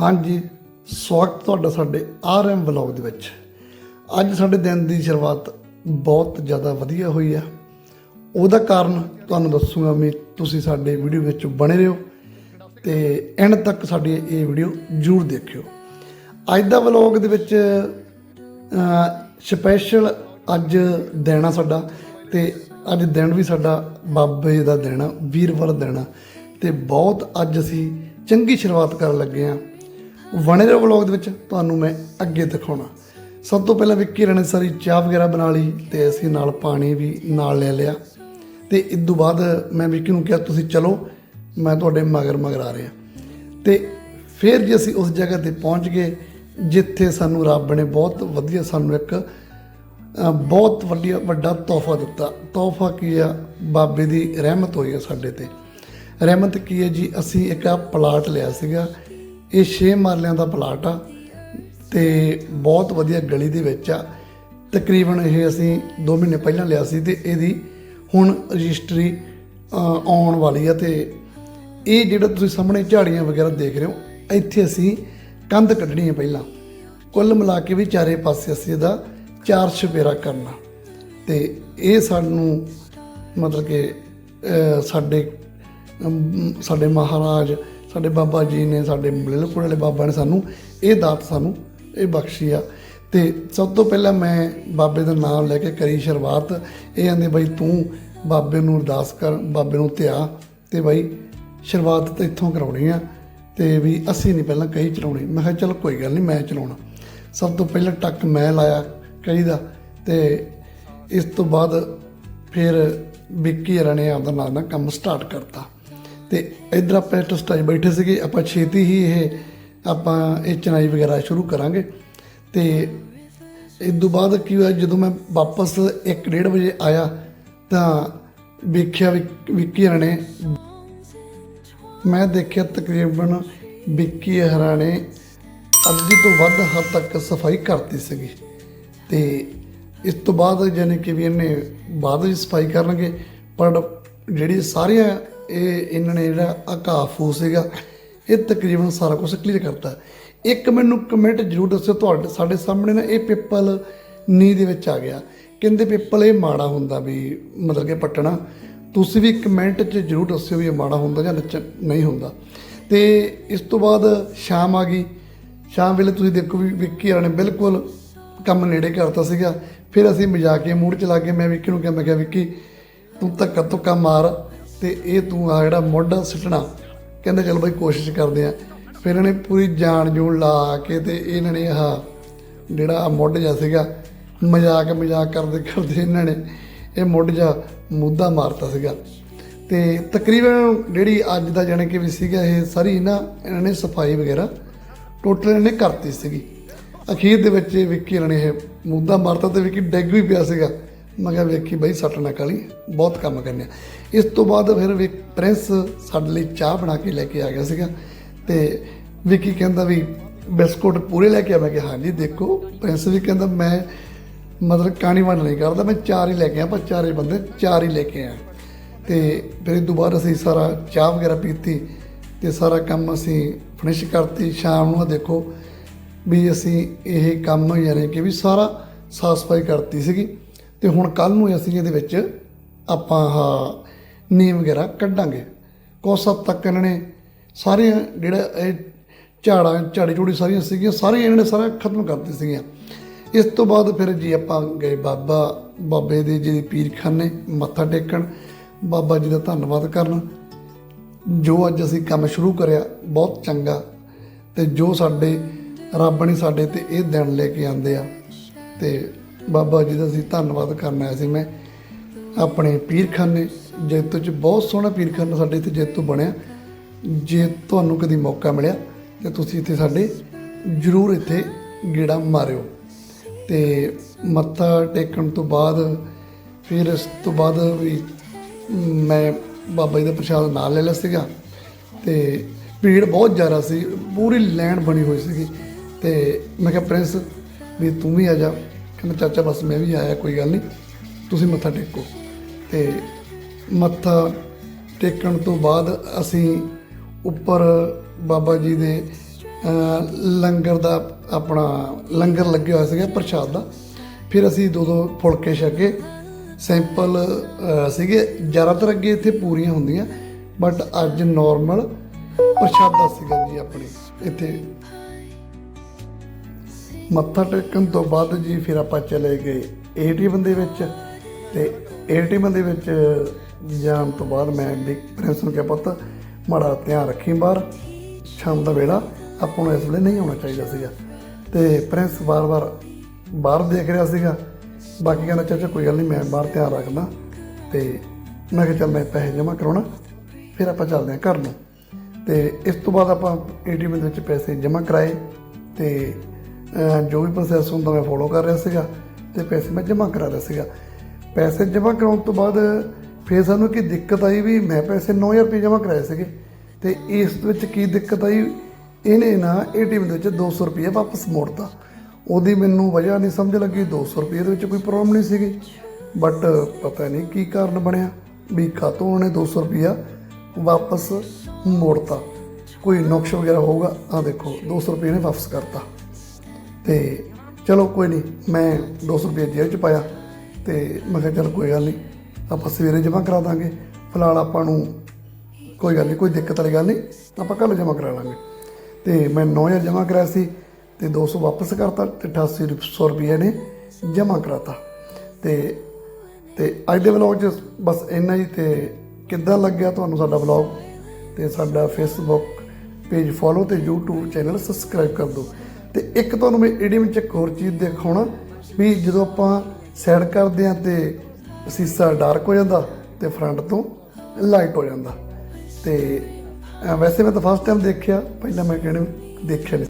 ਹਾਂਜੀ, ਸਵਾਗਤ ਤੁਹਾਡਾ ਸਾਡੇ ਆਰਐਮ ਵਲੌਗ ਦੇ ਵਿੱਚ। ਅੱਜ ਸਾਡੇ ਦਿਨ ਦੀ ਸ਼ੁਰੂਆਤ ਬਹੁਤ ਜ਼ਿਆਦਾ ਵਧੀਆ ਹੋਈ ਆ ਉਹਦਾ ਕਾਰਨ ਤੁਹਾਨੂੰ ਦੱਸੂਗਾ ਮੈਂ ਤੁਸੀਂ ਸਾਡੇ ਵੀਡੀਓ ਵਿੱਚ ਬਣੇ ਰਹੋ ਤੇ ਐਂਡ ਤੱਕ ਸਾਡੀ ਇਹ ਵੀਡੀਓ ਜ਼ਰੂਰ ਦੇਖਿਓ। ਅੱਜ ਦਾ ਵਲੌਗ ਦੇ ਵਿੱਚ ਸਪੈਸ਼ਲ ਅੱਜ ਦਿਨ ਆ ਸਾਡਾ ਤੇ ਅੱਜ ਦਿਨ ਵੀ ਸਾਡਾ ਬਾਬੇ ਦਾ ਦਿਨ ਆ, ਵੀਰਵਾਰ ਦਿਨ ਆ ਤੇ ਬਹੁਤ ਅੱਜ ਅਸੀਂ ਚੰਗੀ ਸ਼ੁਰੂਆਤ ਕਰਨ ਲੱਗੇ ਆ। ਵਣੇ ਦੇ ਵਲੌਗ ਦੇ ਵਿੱਚ ਤੁਹਾਨੂੰ ਮੈਂ ਅੱਗੇ ਦਿਖਾਉਣਾ। ਸਭ ਤੋਂ ਪਹਿਲਾਂ ਵਿੱਕੀ ਰਣੇ ਸਾਰੀ ਚਾਹ ਵਗੈਰਾ ਬਣਾ ਲਈ ਤੇ ਅਸੀਂ ਨਾਲ ਪਾਣੀ ਵੀ ਨਾਲ ਲੈ ਲਿਆ। ਤੇ ਇਸ ਤੋਂ ਬਾਅਦ ਮੈਂ ਵਿੱਕੀ ਨੂੰ ਕਿਹਾ, ਤੁਸੀਂ ਚਲੋ, ਮੈਂ ਤੁਹਾਡੇ ਮਗਰ ਮਗਰ ਆ ਰਿਹਾ। ਤੇ ਫਿਰ ਜੇ ਅਸੀਂ ਉਸ ਜਗ੍ਹਾ ਤੇ ਪਹੁੰਚ ਗਏ, ਜਿੱਥੇ ਸਾਨੂੰ ਰੱਬ ਨੇ ਬਹੁਤ ਵਧੀਆ ਸਾਨੂੰ ਇੱਕ ਬਹੁਤ ਵੱਡੀ ਵੱਡਾ ਤੋਹਫਾ ਦਿੱਤਾ। ਤੋਹਫਾ ਕੀ ਆ? ਬਾਬੇ ਦੀ ਰਹਿਮਤ ਹੋਈ ਆ ਸਾਡੇ ਤੇ। ਰਹਿਮਤ ਕੀ ਹੈ ਜੀ? ਅਸੀਂ ਇੱਕ ਪਲਾਟ ਲਿਆ ਸੀਗਾ ਇਹ 6 ਮਾਰਲਿਆਂ ਦਾ ਪਲਾਟ ਆ ਤੇ ਬਹੁਤ ਵਧੀਆ ਗਲੀ ਦੇ ਵਿੱਚ ਆ। ਤਕਰੀਬਨ ਇਹ ਅਸੀਂ 2 ਮਹੀਨੇ ਪਹਿਲਾਂ ਲਿਆ ਸੀ ਤੇ ਇਹਦੀ ਹੁਣ ਰਜਿਸਟਰੀ ਆਉਣ ਵਾਲੀ ਆ ਤੇ ਇਹ ਜਿਹੜਾ ਤੁਸੀਂ ਸਾਹਮਣੇ ਝਾੜੀਆਂ ਵਗੈਰਾ ਦੇਖ ਰਹੇ ਹੋ, ਇੱਥੇ ਅਸੀਂ ਕੰਧ ਕੱਢਣੀ ਹੈ ਪਹਿਲਾਂ। ਕੁੱਲ ਮਿਲਾ ਕੇ ਵੀ ਚਾਰੇ ਪਾਸੇ ਅਸੀਂ ਇਹਦਾ ਚਾਰ ਛਪੇਰਾ ਕਰਨਾ। ਤੇ ਇਹ ਸਾਨੂੰ ਮਤਲਬ ਕਿ ਸਾਡੇ ਸਾਡੇ ਮਹਾਰਾਜ ਸਾਡੇ ਬਾਬਾ ਜੀ ਨੇ, ਸਾਡੇ ਬਿਲਕੁਲ ਵਾਲੇ ਬਾਬਾ ਨੇ ਸਾਨੂੰ ਇਹ ਦਾਤ ਸਾਨੂੰ ਇਹ ਬਖਸ਼ੀ ਆ। ਤੇ ਸਭ ਤੋਂ ਪਹਿਲਾਂ ਮੈਂ ਬਾਬੇ ਦਾ ਨਾਮ ਲੈ ਕੇ ਕਰੀ ਸ਼ੁਰੂਆਤ। ਇਹ ਆਂਦੇ ਬਈ ਤੂੰ ਬਾਬੇ ਨੂੰ ਅਰਦਾਸ ਕਰ, ਬਾਬੇ ਨੂੰ ਧਿਆ ਤੇ ਬਈ ਸ਼ੁਰੂਆਤ ਤਾਂ ਇੱਥੋਂ ਕਰਾਉਣੀ ਆ ਤੇ ਵੀ ਅਸੀਂ ਨਹੀਂ ਪਹਿਲਾਂ ਕਹੀ ਚਲਾਉਣੀ। ਮੈਂ ਕਿਹਾ ਚਲ ਕੋਈ ਗੱਲ ਨਹੀਂ, ਮੈਂ ਚਲਾਉਣਾ। ਸਭ ਤੋਂ ਪਹਿਲਾਂ ਟੱਕ ਮੈਂ ਲਾਇਆ ਕਹੀ ਦਾ ਤੇ ਇਸ ਤੋਂ ਬਾਅਦ ਫਿਰ ਵਿੱਕੀ ਹਰਾਂ ਆਪਦਾ ਨਾਲ ਨਾਲ ਕੰਮ ਸਟਾਰਟ ਕਰਤਾ। ਤੇ ਇਧਰ ਆਪਾਂ ਟਸਟਾਈ ਬੈਠੇ ਸੀਗੇ, ਆਪਾਂ ਛੇਤੀ ਹੀ ਇਹ, ਆਪਾਂ ਇਹ ਚਨਾਈ ਵਗੈਰਾ ਸ਼ੁਰੂ ਕਰਾਂਗੇ। ਤੇ ਇਸ ਤੋਂ ਬਾਅਦ ਕੀ ਹੋਇਆ, ਜਦੋਂ ਮੈਂ ਵਾਪਸ 1:30 ਵਜੇ ਆਇਆ, ਤਾਂ ਵੇਖਿਆ ਵੀ ਵਿੱਕੀ ਹਰਾਣੇ ਮੈਂ ਦੇਖਿਆ ਤਕਰੀਬਨ ਵਿੱਕੀ ਹਰਾਂ ਨੇ ਅੱਧੀ ਤੋਂ ਵੱਧ ਹੱਦ ਤੱਕ ਸਫ਼ਾਈ ਕਰਤੀ ਸੀਗੀ। ਤੇ ਇਸ ਤੋਂ ਬਾਅਦ ਯਾਨੀ ਕਿ ਵੀ ਇਹਨੇ ਬਾਅਦ ਵਿੱਚ ਸਫ਼ਾਈ ਕਰਨਗੇ, ਪਰ ਜਿਹੜੀ ਸਾਰੀਆਂ ਇਹ ਇਹਨਾਂ ਨੇ ਜਿਹੜਾ ਅਕਾਫੂ ਸੀਗਾ, ਇਹ ਤਕਰੀਬਨ ਸਾਰਾ ਕੁਝ ਕਲੀਅਰ ਕਰਤਾ। ਇੱਕ ਮੈਨੂੰ ਕਮੈਂਟ ਜ਼ਰੂਰ ਦੱਸਿਓ ਤੁਹਾਡੇ, ਸਾਡੇ ਸਾਹਮਣੇ ਨਾ ਇਹ ਪਿੱਪਲ ਨੀ ਦੇ ਵਿੱਚ ਆ ਗਿਆ। ਕਹਿੰਦੇ ਪਿੱਪਲ ਇਹ ਮਾੜਾ ਹੁੰਦਾ ਵੀ ਮਤਲਬ ਕਿ ਪੱਟਣਾ। ਤੁਸੀਂ ਵੀ ਕਮੈਂਟ 'ਚ ਜ਼ਰੂਰ ਦੱਸਿਓ ਵੀ ਇਹ ਮਾੜਾ ਹੁੰਦਾ ਜਾਂ ਨੱਚ, ਨਹੀਂ ਹੁੰਦਾ। ਤੇ ਇਸ ਤੋਂ ਬਾਅਦ ਸ਼ਾਮ ਆ ਗਈ। ਸ਼ਾਮ ਵੇਲੇ ਤੁਸੀਂ ਦੇਖੋ ਵੀ ਵਿੱਕੀ ਵਾਲੇ ਨੇ ਬਿਲਕੁਲ ਕੰਮ ਨੇੜੇ ਕਰਤਾ ਸੀਗਾ। ਫਿਰ ਅਸੀਂ ਮਜ਼ਾਕ ਕੇ ਮੂਡ 'ਚ ਚਲਾ ਕੇ ਮੈਂ ਵਿੱਕੀ ਨੂੰ ਕਿਹਾ, ਮੈਂ ਕਿਹਾ, ਵਿੱਕੀ, ਤੂੰ ਧੱਕਾ ਧੁੱਕਾ ਮਾਰ। ਤੇ ਇਹ ਤੂੰ ਆ ਜਿਹੜਾ ਮੋਢਾ ਸਿੱਟਣਾ, ਕਹਿੰਦੇ ਚਲ ਬਾਈ ਕੋਸ਼ਿਸ਼ ਕਰਦੇ ਆ। ਫਿਰ ਇਹਨੇ ਪੂਰੀ ਜਾਨ ਜੂਨ ਲਾ ਕੇ ਤੇ ਇਹਨਾਂ ਨੇ ਆਹ ਜਿਹੜਾ ਮੋਢ ਜਾ ਸੀਗਾ, ਮਜ਼ਾਕ ਮਜ਼ਾਕ ਕਰਦੇ ਕਰਦੇ ਇਹਨਾਂ ਨੇ ਇਹ ਮੁੱਢ ਜਾ ਮੁੱਦਾ ਮਾਰਤਾ ਸੀਗਾ। ਤੇ ਤਕਰੀਬਨ ਜਿਹੜੀ ਅੱਜ ਦਾ ਜਾਣੇ ਕਿ ਵੀ ਸੀਗਾ, ਇਹ ਸਾਰੀ ਨਾ ਇਹਨਾਂ ਨੇ ਸਫ਼ਾਈ ਵਗੈਰਾ ਟੋਟਲ ਇਹਨੇ ਕਰਤੀ ਸੀਗੀ। ਅਖੀਰ ਦੇ ਵਿੱਚ ਇਹ ਵਿੱਕੀ ਇਹਨਾਂ ਨੇ ਇਹ ਮੁੱਦਾ ਮਾਰਤਾ ਤੇ ਵਿੱਕੀ ਡਿੱਗ ਵੀ ਪਿਆ ਸੀਗਾ। ਮੈਂ ਕਿਹਾ ਵੇਖੀ ਬਈ ਸੱਟ ਨਾ ਕਾਲੀ, ਬਹੁਤ ਕੰਮ ਕਰਨੇ ਆ। ਇਸ ਤੋਂ ਬਾਅਦ ਫਿਰ ਵੀ ਪ੍ਰਿੰਸ ਸਾਡੇ ਲਈ ਚਾਹ ਬਣਾ ਕੇ ਲੈ ਕੇ ਆ ਗਿਆ ਸੀਗਾ ਤੇ ਵਿੱਕੀ ਕਹਿੰਦਾ ਵੀ ਬਿਸਕੁਟ ਪੂਰੇ ਲੈ ਕੇ ਆ। ਮੈਂ ਕਿਹਾ, ਹਾਂਜੀ, ਦੇਖੋ, ਪ੍ਰਿੰਸ ਵੀ ਕਹਿੰਦਾ, ਮੈਂ ਮਤਲਬ ਕਾਣੀ ਵੰਡ ਨਹੀਂ ਕਰਦਾ, ਮੈਂ ਚਾਰ ਹੀ ਲੈ ਕੇ ਆ ਪਰ ਚਾਰੇ ਬੰਦੇ ਚਾਰ ਹੀ ਲੈ ਕੇ ਆ। ਤੇ ਫਿਰ ਇਹ ਤੋਂ ਬਾਅਦ ਅਸੀਂ ਸਾਰਾ ਚਾਹ ਵਗੈਰਾ ਪੀਤੀ ਤੇ ਸਾਰਾ ਕੰਮ ਅਸੀਂ ਫਿਨਿਸ਼ ਕਰਤੀ। ਸ਼ਾਮ ਨੂੰ ਦੇਖੋ ਵੀ ਅਸੀਂ ਇਹ ਕੰਮ ਯਾਨੀ ਕਿ ਵੀ ਸਾਰਾ ਸਾਫ਼ ਸਫ਼ਾਈ ਕਰਤੀ ਸੀਗੀ। ਤੇ ਹੁਣ ਕੱਲ ਨੂੰ ਅਸੀਂ ਇਹਦੇ ਵਿੱਚ ਆਪਾਂ ਆਹ ਨੀਮ ਵਗੈਰਾ ਕੱਢਾਂਗੇ। ਕੁਛ ਹੱਦ ਤੱਕ ਇਹਨਾਂ ਨੇ ਸਾਰੀਆਂ ਜਿਹੜਾ ਇਹ ਝਾੜਾਂ, ਝਾੜੀ ਝੂੜੀ ਸਾਰੀਆਂ ਸੀਗੀਆਂ, ਸਾਰੀਆਂ ਇਹਨਾਂ ਨੇ ਸਾਰਾ ਖਤਮ ਕਰਤੀ ਸੀਗੀਆਂ। ਇਸ ਤੋਂ ਬਾਅਦ ਫਿਰ ਜੀ ਆਪਾਂ ਗਏ ਬਾਬਾ, ਬਾਬੇ ਦੇ ਜੀ ਪੀਰਖਾਨੇ, ਮੱਥਾ ਟੇਕਣ। ਬਾਬਾ ਜੀ ਦਾ ਧੰਨਵਾਦ ਕਰਨ। ਜੋ ਅੱਜ ਅਸੀਂ ਕੰਮ ਸ਼ੁਰੂ ਕਰਿਆ, ਬਹੁਤ ਚੰਗਾ। ਤੇ ਜੋ ਸਾਡੇ, ਰੱਬ ਨੇ ਸਾਡੇ ਤੇ ਇਹ ਦਿਨ ਲੈ ਕੇ ਆਂਦੇ ਆ, ਤੇ ਬਾਬਾ ਜੀ ਦਾ ਅਸੀਂ ਧੰਨਵਾਦ ਕਰਨ ਆਇਆ ਸੀ। ਮੈਂ ਆਪਣੇ ਪੀਰਖਾਨੇ ਜੈਤੋ ਚ ਬਹੁਤ ਸੋਹਣਾ ਪੀਰਖਾਨਾ ਸਾਡੇ ਇੱਥੇ ਜੈਤੋ ਬਣਿਆ। ਜੇ ਤੁਹਾਨੂੰ ਕਦੀ ਮੌਕਾ ਮਿਲਿਆ, ਤੇ ਤੁਸੀਂ ਇੱਥੇ ਸਾਡੇ ਜ਼ਰੂਰ ਇੱਥੇ ਗੇੜਾ ਮਾਰਿਓ। ਤੇ ਮੱਥਾ ਟੇਕਣ ਤੋਂ ਬਾਅਦ, ਫਿਰ ਇਸ ਤੋਂ ਬਾਅਦ ਵੀ ਮੈਂ ਬਾਬਾ ਜੀ ਦਾ ਪ੍ਰਸ਼ਾਦ ਨਾਲ ਲੈ ਲਿਆ ਸੀਗਾ। ਤੇ ਭੀੜ ਬਹੁਤ ਜ਼ਿਆਦਾ ਸੀ, ਪੂਰੀ ਲਾਈਨ ਬਣੀ ਹੋਈ ਸੀਗੀ। ਤੇ ਮੈਂ ਕਿਹਾ, ਪ੍ਰਿੰਸ, ਵੀ ਤੂੰ ਵੀ ਆ ਜਾ। ਕਹਿੰਦਾ ਚਾਚਾ ਬਸ ਮੈਂ ਵੀ ਆਇਆ, ਕੋਈ ਗੱਲ ਨਹੀਂ। ਤੁਸੀਂ ਮੱਥਾ ਟੇਕੋ। ਤੇ ਮੱਥਾ ਟੇਕਣ ਤੋਂ ਬਾਅਦ ਅਸੀਂ ਉੱਪਰ ਬਾਬਾ ਜੀ ਦੇ ਲੰਗਰ ਦਾ ਆਪਣਾ ਲੰਗਰ ਲੱਗਿਆ ਹੋਇਆ ਸੀਗਾ, ਪ੍ਰਸ਼ਾਦ ਦਾ। ਫਿਰ ਅਸੀਂ ਦੋ ਦੋ ਫੁਲਕੇ ਛਕੇ, ਸਿੰਪਲ ਸੀਗੇ। ਜ਼ਿਆਦਾਤਰ ਅੱਗੇ ਇੱਥੇ ਪੂਰੀਆਂ ਹੁੰਦੀਆਂ, ਬਟ ਅੱਜ ਨਾਰਮਲ ਪ੍ਰਸ਼ਾਦਾ ਸੀਗਾ ਜੀ ਆਪਣੇ, ਇੱਥੇ ਮੱਥਾ ਟੇਕਣ ਤੋਂ ਬਾਅਦ ਜੀ ਫਿਰ ਆਪਾਂ ਚਲੇ ਗਏ ਏਟੀਐਮ ਦੇ ਵਿੱਚ ਤੇ ਏਟੀਐਮ ਦੇ ਵਿੱਚ ਜਾਣ ਤੋਂ ਬਾਅਦ ਮੈਂ ਵੀ ਪ੍ਰਿੰਸ ਨੂੰ ਕਿਹਾ, ਪੁੱਤ, ਮਾੜਾ ਧਿਆਨ ਰੱਖੀ ਬਾਹਰ, ਸ਼ਾਮ ਦਾ ਵੇਲਾ, ਆਪਾਂ ਨੂੰ ਇਸ ਵੇਲੇ ਨਹੀਂ ਆਉਣਾ ਚਾਹੀਦਾ ਸੀਗਾ। ਤੇ ਪ੍ਰਿੰਸ ਵਾਰ-ਵਾਰ ਬਾਹਰ ਦੇਖ ਰਿਹਾ ਸੀਗਾ। ਬਾਕੀ ਕਹਿੰਦਾ, ਚਾਚਾ, ਕੋਈ ਗੱਲ ਨਹੀਂ, ਮੈਂ ਬਾਹਰ ਧਿਆਨ ਰੱਖਦਾ ਤੇ ਮੈਂ ਕਿਹਾ, ਚੱਲ ਮੈਂ ਪੈਸੇ ਜਮ੍ਹਾਂ ਕਰਾਉਣਾ, ਫਿਰ ਆਪਾਂ ਚੱਲਦੇ ਹਾਂ ਘਰ ਨੂੰ। ਤੇ ਇਸ ਤੋਂ ਬਾਅਦ ਆਪਾਂ ਏਟੀਐਮ ਦੇ ਵਿੱਚ ਪੈਸੇ ਜਮ੍ਹਾਂ ਕਰਾਏ ਤੇ ਜੋ ਵੀ ਪ੍ਰੋਸੈਸ ਹੁੰਦਾ ਮੈਂ ਫੋਲੋ ਕਰ ਰਿਹਾ ਸੀਗਾ ਤੇ ਪੈਸੇ ਮੈਂ ਜਮ੍ਹਾਂ ਕਰਾ ਰਿਹਾ ਸੀਗਾ। ਪੈਸੇ ਜਮ੍ਹਾਂ ਕਰਾਉਣ ਤੋਂ ਬਾਅਦ ਫਿਰ ਸਾਨੂੰ ਕੀ ਦਿੱਕਤ ਆਈ ਵੀ ਮੈਂ ਪੈਸੇ 9000 ਰੁਪਏ ਜਮ੍ਹਾਂ ਕਰਾਏ ਸੀਗੇ। ਤੇ ਇਸ ਵਿੱਚ ਕੀ ਦਿੱਕਤ ਆਈ? ਇਹਨੇ ਨਾ ਏਟੀਐਮ ਦੇ ਵਿੱਚ 200 ਰੁਪਏ ਵਾਪਸ ਮੋੜਤਾ। ਉਹਦੀ ਮੈਨੂੰ ਵਜ੍ਹਾ ਨਹੀਂ ਸਮਝ ਲੱਗੀ 200 ਰੁਪਏ ਦੇ ਵਿੱਚ ਕੋਈ ਪ੍ਰੋਬਲਮ ਨਹੀਂ ਸੀਗੀ। ਬਟ ਪਤਾ ਨਹੀਂ ਕੀ ਕਾਰਨ ਬਣਿਆ ਵੀ ਖਾਤੋਂ ਉਹਨੇ 200 ਰੁਪਿਆ ਵਾਪਸ ਮੋੜਤਾ। ਕੋਈ ਨੁਕਸ ਵਗੈਰਾ ਹੋਊਗਾ ਆ ਦੇਖੋ 200 ਰੁਪਏ ਨੇ ਵਾਪਸ ਕਰਤਾ। ਤੇ ਚਲੋ ਕੋਈ ਨਹੀਂ ਮੈਂ 200 ਰੁਪਏ ਜੇਬ ਚ ਪਾਇਆ ਤੇ ਮੈਂ ਕਿਹਾ ਚਲ ਕੋਈ ਗੱਲ ਨਹੀਂ ਆਪਾਂ ਸਵੇਰੇ ਜਮ੍ਹਾਂ ਕਰਾ ਦਾਂਗੇ। ਫਿਲਹਾਲ ਆਪਾਂ ਨੂੰ ਕੋਈ ਗੱਲ ਨਹੀਂ ਕੋਈ ਦਿੱਕਤ ਵਾਲੀ ਗੱਲ ਨਹੀਂ ਆਪਾਂ ਕੱਲ ਜਮ੍ਹਾਂ ਕਰਾ ਲਾਂਗੇ। ਤੇ ਮੈਂ 9000 ਜਮ੍ਹਾਂ ਕਰਾਇਆ ਸੀ ਤੇ 200 ਵਾਪਸ ਕਰਤਾ ਤੇ 8800 ਰੁਪਏ ਨੇ ਜਮ੍ਹਾਂ ਕਰਾਤਾ। ਤੇ ਤੇ ਅੱਜ ਦੇ ਵਲੌਗ 'ਚ ਬਸ ਇੰਨਾ ਹੀ ਤੇ ਕਿੱਦਾਂ ਲੱਗਿਆ ਤੁਹਾਨੂੰ ਸਾਡਾ ਵਲੌਗ? ਤੇ ਸਾਡਾ ਫੇਸਬੁੱਕ ਪੇਜ ਫੋਲੋ ਤੇ YouTube ਚੈਨਲ ਸਬਸਕ੍ਰਾਈਬ ਕਰ ਦਿਓ। ਤੇ ਇੱਕ ਤੁਹਾਨੂੰ ਮੈਂ ਏਡੀਐਮ 'ਚ ਇੱਕ ਹੋਰ ਚੀਜ਼ ਦਿਖਾਉਣਾ ਵੀ ਜਦੋਂ ਆਪਾਂ ਸਾਈਡ ਕਰਦੇ ਆ ਤੇ ਸੀਸਾ ਡਾਰਕ ਹੋ ਜਾਂਦਾ ਤੇ ਫਰੰਟ ਤੋਂ ਲਾਈਟ ਹੋ ਜਾਂਦਾ ਤੇ ਵੈਸੇ ਮੈਂ ਤਾਂ ਫਸਟ ਟਾਈਮ ਦੇਖਿਆ, ਪਹਿਲਾਂ ਮੈਂ ਕਿਹੜੇ ਦੇਖਿਆ ਨਹੀਂ।